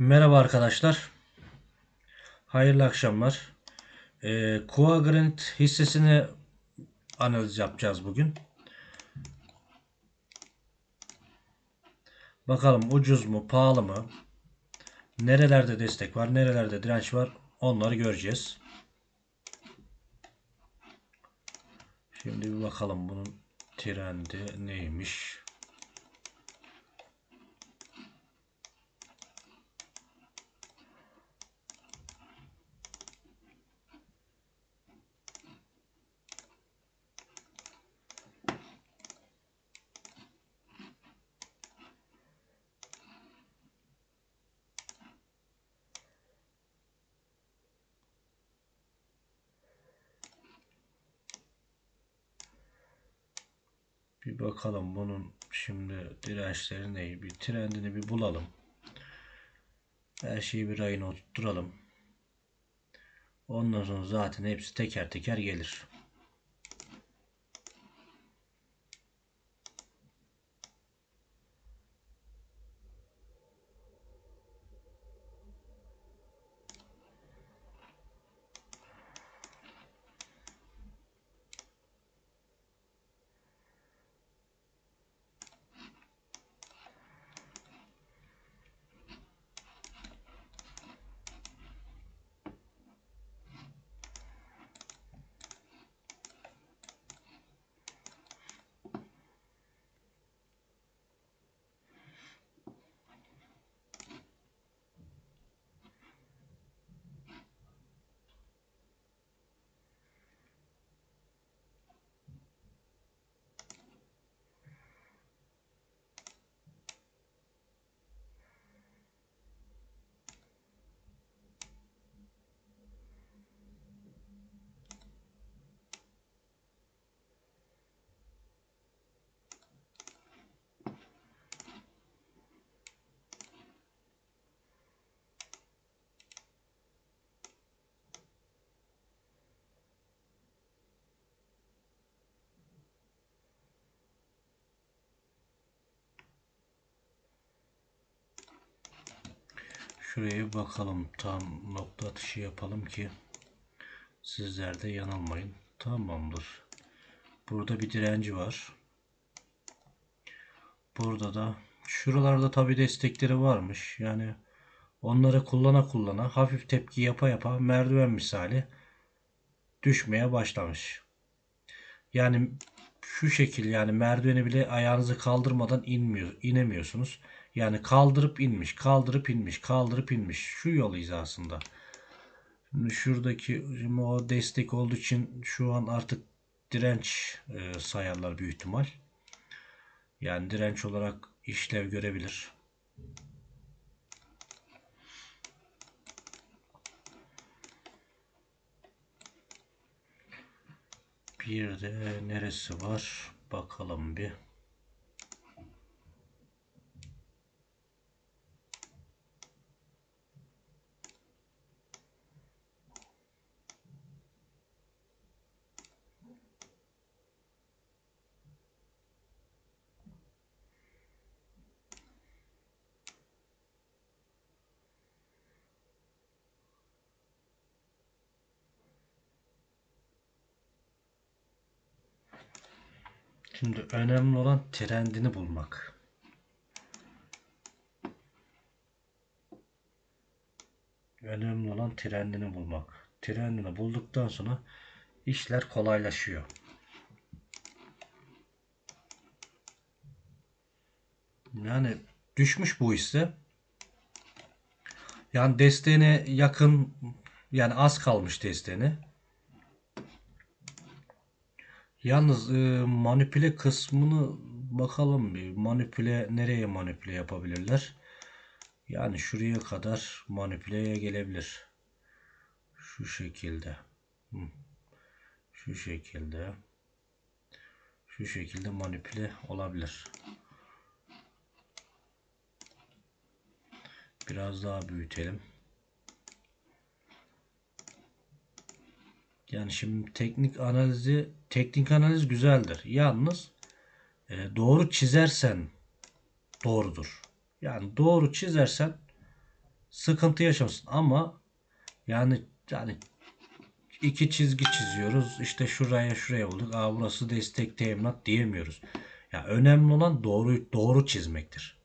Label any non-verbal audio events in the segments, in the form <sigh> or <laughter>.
Merhaba arkadaşlar. Hayırlı akşamlar. Ee, Kua Granit hissesini analiz yapacağız bugün. Bakalım ucuz mu, pahalı mı? Nerelerde destek var, nerelerde direnç var? Onları göreceğiz. Şimdi bir bakalım bunun trendi neymiş? Bir bakalım bunun şimdi dirençleri ne? Bir trendini bir bulalım. Her şeyi bir rayına oturtturalım. Ondan sonra zaten hepsi teker teker gelir. Şuraya bakalım. Tam nokta atışı yapalım ki sizler de yanılmayın. Tamamdır. Burada bir direnci var. Burada da şuralarda tabi destekleri varmış. Yani onları kullana kullana hafif tepki yapa yapa merdiven misali düşmeye başlamış. Yani şu şekil yani merdiveni bile ayağınızı kaldırmadan inmiyor, inemiyorsunuz. Yani kaldırıp inmiş, kaldırıp inmiş, kaldırıp inmiş. Şu yol hizasında. Şimdi şuradaki şimdi o destek olduğu için şu an artık direnç e, sayarlar büyük ihtimal. Yani direnç olarak işlev görebilir. Bir de neresi var? Bakalım bir. Şimdi önemli olan trendini bulmak. Önemli olan trendini bulmak. Trendini bulduktan sonra işler kolaylaşıyor. Yani düşmüş bu hisse. Yani desteğine yakın yani az kalmış desteğine. Yalnız e, manipüle kısmını bakalım bir. Manipüle nereye manipüle yapabilirler? Yani şuraya kadar manipüleye gelebilir. Şu şekilde. Şu şekilde. Şu şekilde manipüle olabilir. Biraz daha büyütelim. Yani şimdi teknik analizi teknik analiz güzeldir. Yalnız e, doğru çizersen doğrudur. Yani doğru çizersen sıkıntı yaşamasın ama yani yani iki çizgi çiziyoruz. İşte şuraya şuraya olduk. Aa burası destek teminat diyemiyoruz. Ya önemli olan doğru doğru çizmektir.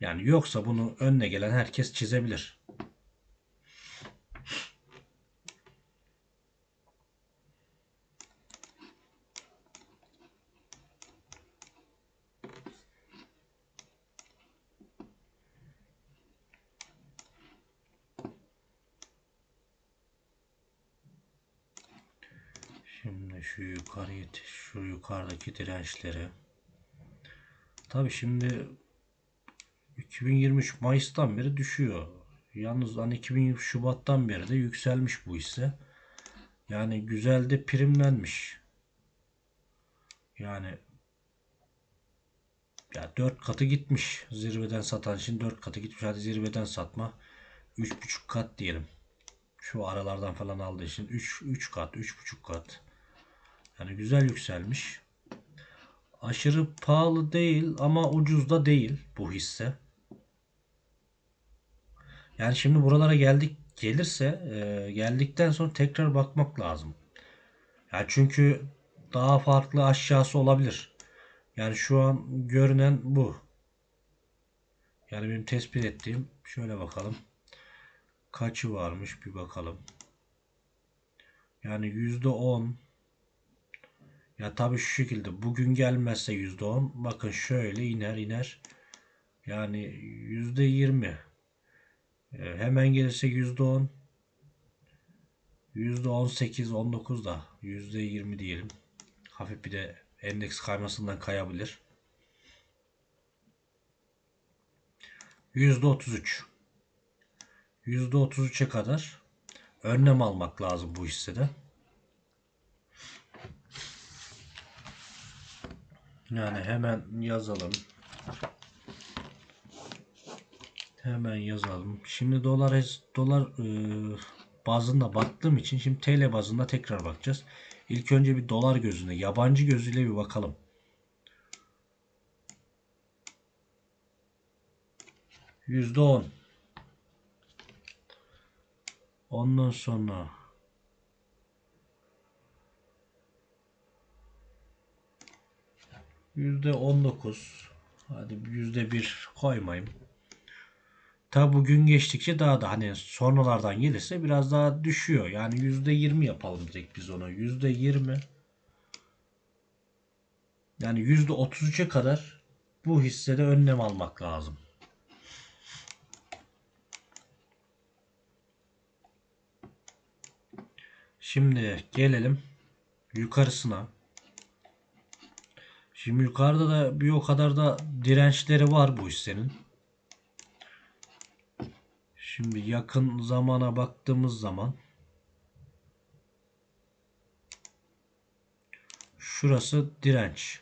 Yani yoksa bunu önüne gelen herkes çizebilir. Şimdi şu yukarı şu yukarıdaki dirençleri. Tabi şimdi 2023 Mayıs'tan beri düşüyor. Yalnız hani 2023 Şubat'tan beri de yükselmiş bu hisse. Yani güzel de primlenmiş. Yani ya 4 katı gitmiş. Zirveden satan için 4 katı gitmiş. Hadi zirveden satma. 3,5 kat diyelim. Şu aralardan falan aldığı için 3 3 kat, 3,5 kat. Yani güzel yükselmiş. Aşırı pahalı değil ama ucuz da değil bu hisse. Yani şimdi buralara geldik gelirse e, geldikten sonra tekrar bakmak lazım. Yani çünkü daha farklı aşağısı olabilir. Yani şu an görünen bu. Yani benim tespit ettiğim şöyle bakalım. Kaçı varmış bir bakalım. Yani yüzde on. Ya tabii şu şekilde bugün gelmezse yüzde on. Bakın şöyle iner iner. Yani yüzde yirmi. Ee, hemen gelirse yüzde on. Yüzde on sekiz, on dokuz da yüzde yirmi diyelim. Hafif bir de endeks kaymasından kayabilir. Yüzde otuz üç. Yüzde otuz üçe kadar önlem almak lazım bu hissede. Yani hemen yazalım. Hemen yazalım. Şimdi dolar dolar e, bazında baktığım için şimdi TL bazında tekrar bakacağız. İlk önce bir dolar gözüne, yabancı gözüyle bir bakalım. Yüzde on. Ondan sonra yüzde on dokuz. Hadi yüzde bir koymayayım. Tabi bugün geçtikçe daha da hani sonralardan gelirse biraz daha düşüyor. Yani yüzde yirmi yapalım direkt biz ona. Yüzde yirmi. Yani yüzde otuz üçe kadar bu hissede önlem almak lazım. Şimdi gelelim yukarısına. Şimdi yukarıda da bir o kadar da dirençleri var bu hissenin. Şimdi yakın zamana baktığımız zaman şurası direnç.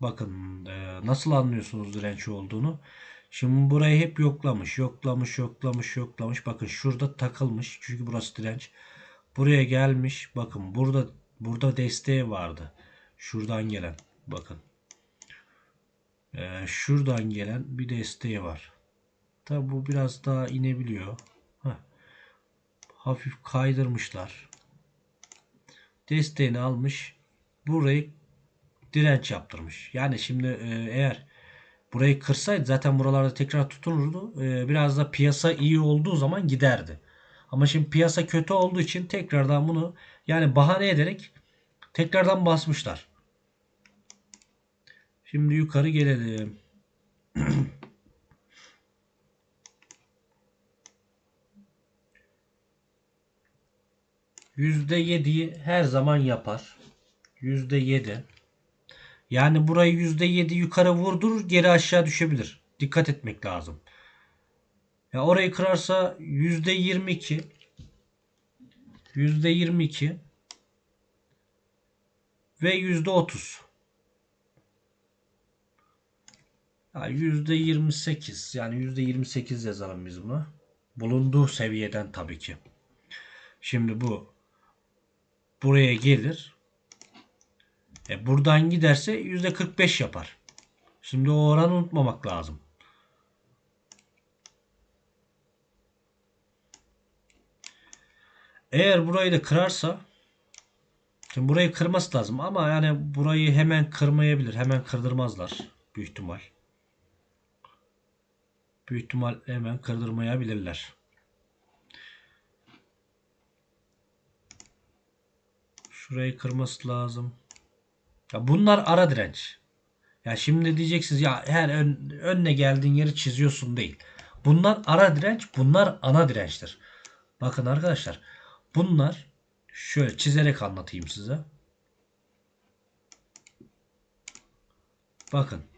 Bakın e, nasıl anlıyorsunuz direnç olduğunu. Şimdi burayı hep yoklamış, yoklamış, yoklamış, yoklamış. Bakın şurada takılmış. Çünkü burası direnç. Buraya gelmiş. Bakın burada burada desteği vardı. Şuradan gelen. Bakın. Ee, şuradan gelen bir desteği var. Tabi bu biraz daha inebiliyor. Heh. Hafif kaydırmışlar. Desteğini almış. Burayı direnç yaptırmış. Yani şimdi e, eğer burayı kırsaydı zaten buralarda tekrar tutunurdu. E, biraz da piyasa iyi olduğu zaman giderdi. Ama şimdi piyasa kötü olduğu için tekrardan bunu yani bahane ederek tekrardan basmışlar. Şimdi yukarı gelelim. <clears throat> %7'yi her zaman yapar. %7. Yani burayı %7 yukarı vurdurur geri aşağı düşebilir. Dikkat etmek lazım. Ya orayı kırarsa %22 %22 ve Yüzde yirmi sekiz yani yüzde yirmi sekiz yazalım biz bunu. Bulunduğu seviyeden tabii ki. Şimdi bu buraya gelir. E buradan giderse yüzde kırk beş yapar. Şimdi o oranı unutmamak lazım. Eğer burayı da kırarsa Şimdi burayı kırması lazım ama yani burayı hemen kırmayabilir. Hemen kırdırmazlar büyük ihtimal. Büyük ihtimal hemen kırdırmayabilirler. Şurayı kırması lazım. Ya bunlar ara direnç. Ya şimdi diyeceksiniz ya her ön, önüne geldiğin yeri çiziyorsun değil. Bunlar ara direnç, bunlar ana dirençtir. Bakın arkadaşlar, bunlar şöyle çizerek anlatayım size. Bakın.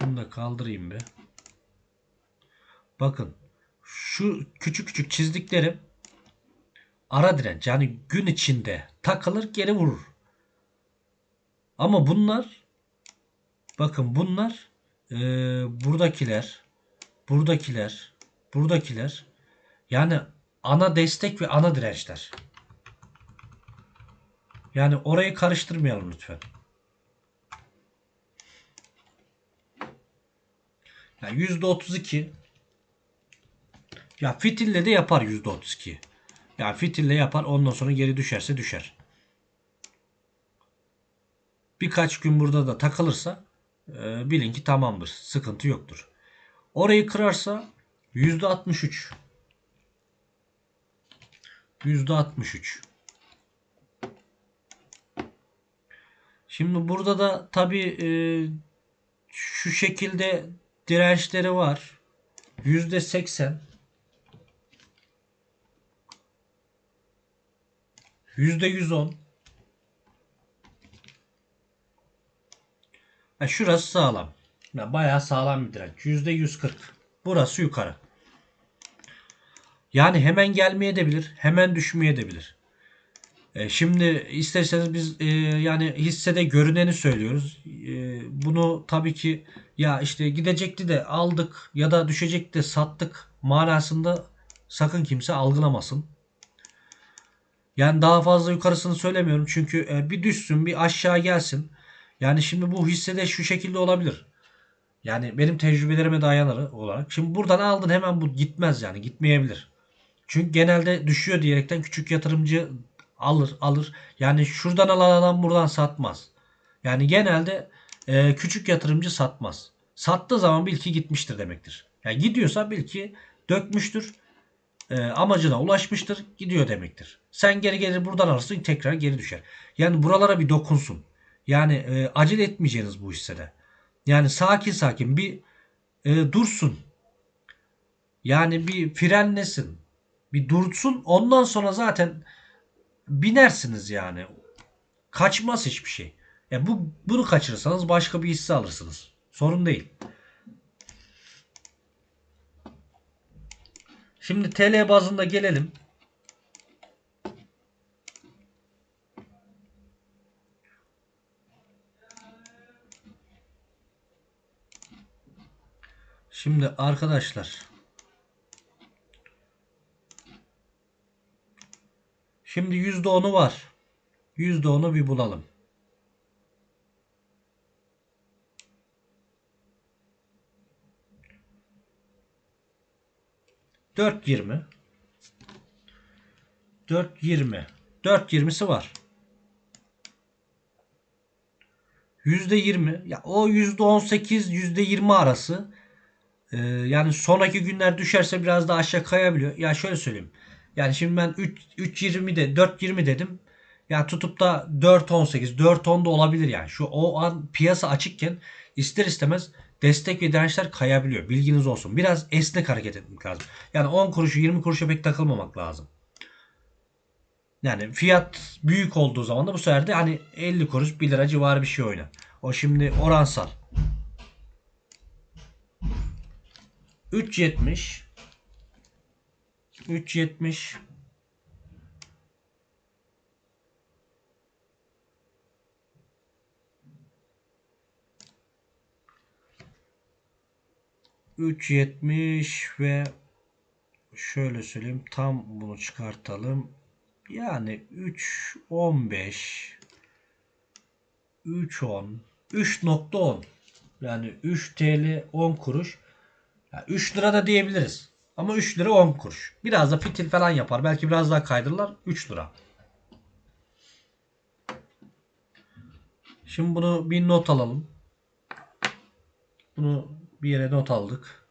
Şunu da kaldırayım bir. Bakın. Şu küçük küçük çizdiklerim ara direnç yani gün içinde takılır geri vurur. Ama bunlar bakın bunlar e, buradakiler buradakiler buradakiler yani ana destek ve ana dirençler. Yani orayı karıştırmayalım lütfen. Yani %32 ya fitille de yapar %32. Yani fitille yapar ondan sonra geri düşerse düşer. Birkaç gün burada da takılırsa e, bilin ki tamamdır. Sıkıntı yoktur. Orayı kırarsa %63. %63. Şimdi burada da tabi e, şu şekilde dirençleri var. %80 %110 ha, Şurası sağlam. Ya bayağı sağlam bir direnç. %140. Burası yukarı. Yani hemen gelmeye de bilir, hemen düşmeye de bilir. E, şimdi isterseniz biz e, yani hissede görüneni söylüyoruz. E, bunu tabii ki ya işte gidecekti de aldık ya da düşecekti de sattık manasında sakın kimse algılamasın. Yani daha fazla yukarısını söylemiyorum çünkü e, bir düşsün bir aşağı gelsin. Yani şimdi bu hissede şu şekilde olabilir. Yani benim tecrübelerime dayanır olarak. Şimdi buradan aldın hemen bu gitmez yani gitmeyebilir. Çünkü genelde düşüyor diyerekten küçük yatırımcı alır alır. Yani şuradan alan adam buradan satmaz. Yani genelde e, küçük yatırımcı satmaz. Sattığı zaman bil ki gitmiştir demektir. Yani gidiyorsa bil ki dökmüştür. E, amacına ulaşmıştır. Gidiyor demektir. Sen geri gelir buradan alırsın tekrar geri düşer. Yani buralara bir dokunsun. Yani e, acele etmeyeceğiniz bu hissede. Yani sakin sakin bir e, dursun. Yani bir frenlesin. Bir dursun. Ondan sonra zaten binersiniz yani. Kaçmaz hiçbir şey. Ya bu bunu kaçırırsanız başka bir hisse alırsınız. Sorun değil. Şimdi TL bazında gelelim. Şimdi arkadaşlar Şimdi %10'u var. %10'u bir bulalım. Dört yirmi. Dört yirmi. Dört yirmisi var. Yüzde yirmi. Ya o yüzde on sekiz, yüzde yirmi arası. Ee, yani sonraki günler düşerse biraz daha aşağı kayabiliyor. Ya şöyle söyleyeyim. Yani şimdi ben 3 3.20 de 4.20 dedim. Ya tutup da 4.18, 4.10 da olabilir yani. Şu o an piyasa açıkken ister istemez destek ve dirençler kayabiliyor. Bilginiz olsun. Biraz esnek hareket etmek lazım. Yani 10 kuruşu 20 kuruşa pek takılmamak lazım. Yani fiyat büyük olduğu zaman da bu sefer de hani 50 kuruş 1 lira civarı bir şey oynar. O şimdi oransal. 3.70 3.70 3.70 ve şöyle söyleyeyim tam bunu çıkartalım. Yani 3.15 3.10 3.10 yani 3 TL 10 kuruş. Yani 3 lira da diyebiliriz. Ama 3 lira 10 kuruş. Biraz da fitil falan yapar. Belki biraz daha kaydırırlar. 3 lira. Şimdi bunu bir not alalım. Bunu bir yere not aldık.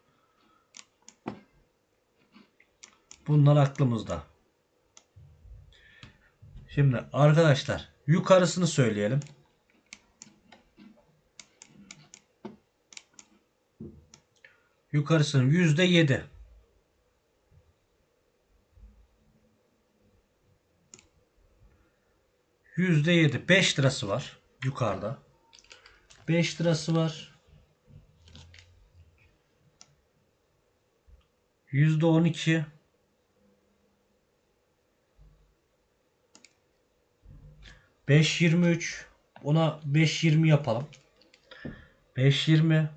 Bunlar aklımızda. Şimdi arkadaşlar yukarısını söyleyelim. Yukarısının yüzde yedi. Yüzde yedi. Beş lirası var yukarıda. Beş lirası var. Yüzde on iki. Beş yirmi üç. Ona beş yirmi yapalım. Beş yirmi.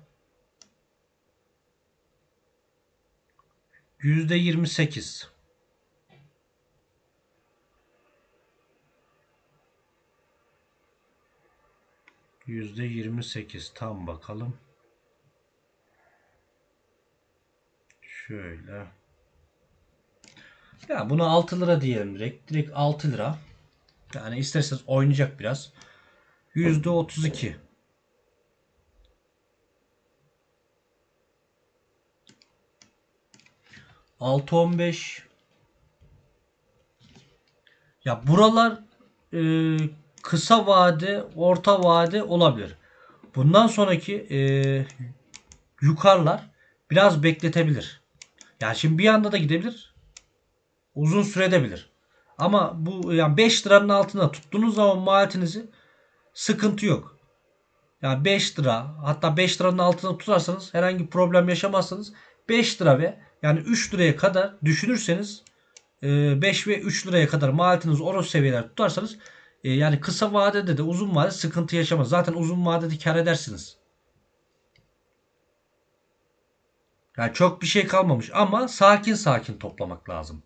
Yüzde yirmi sekiz. Yüzde yirmi sekiz. Tam bakalım. Şöyle. Ya buna 6 lira diyelim direkt. Direkt 6 lira. Yani isterseniz oynayacak biraz. Yüzde 32. Altı on beş. Ya buralar e, kısa vade, orta vade olabilir. Bundan sonraki e, yukarılar biraz bekletebilir. Yani şimdi bir anda da gidebilir. Uzun süredebilir. Ama bu yani 5 liranın altında tuttuğunuz zaman maliyetinizi sıkıntı yok. Yani 5 lira hatta 5 liranın altında tutarsanız herhangi bir problem yaşamazsanız 5 lira ve yani 3 liraya kadar düşünürseniz 5 ve 3 liraya kadar maliyetiniz o seviyeler tutarsanız e, yani kısa vadede de uzun vadede sıkıntı yaşamaz. Zaten uzun vadede kar edersiniz. Yani çok bir şey kalmamış ama sakin sakin toplamak lazım.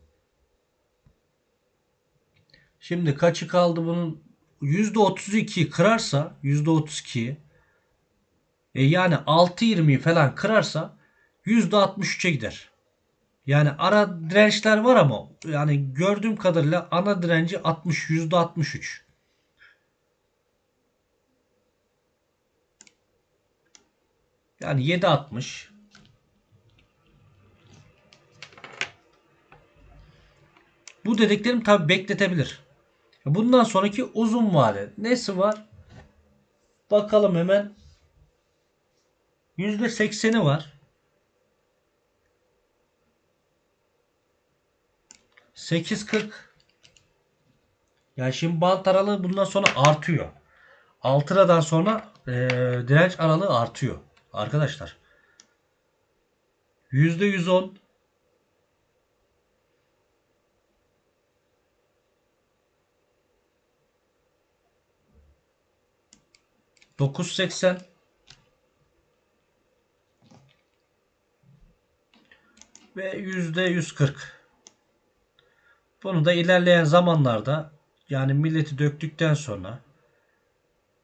Şimdi kaçı kaldı bunun? %32 kırarsa %32 e yani 6.20'yi falan kırarsa %63'e gider. Yani ara dirençler var ama yani gördüğüm kadarıyla ana direnci 60 %63. Yani 7.60 Bu dediklerim tabi bekletebilir. Bundan sonraki uzun vade. Nesi var? Bakalım hemen. %80'i var. 8.40 yani şimdi bant aralığı bundan sonra artıyor. 6 liradan sonra e, direnç aralığı artıyor. Arkadaşlar. %110 980 ve yüzde 140. Bunu da ilerleyen zamanlarda yani milleti döktükten sonra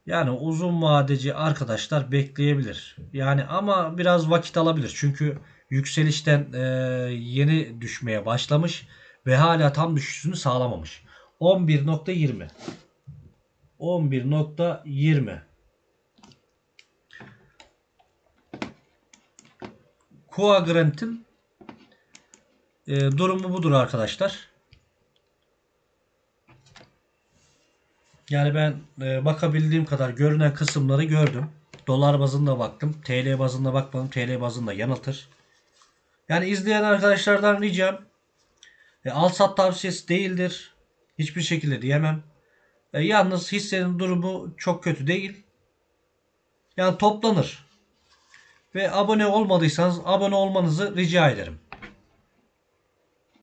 yani uzun vadeci arkadaşlar bekleyebilir. Yani ama biraz vakit alabilir. Çünkü yükselişten e, yeni düşmeye başlamış ve hala tam düşüşünü sağlamamış. 11.20 11.20 Coagrant'in e, durumu budur arkadaşlar. Yani ben e, bakabildiğim kadar görünen kısımları gördüm. Dolar bazında baktım. TL bazında bakmadım. TL bazında yanıltır. Yani izleyen arkadaşlardan ricam e, al sat tavsiyesi değildir. Hiçbir şekilde diyemem. E, yalnız hissenin durumu çok kötü değil. Yani toplanır. Ve abone olmadıysanız abone olmanızı rica ederim.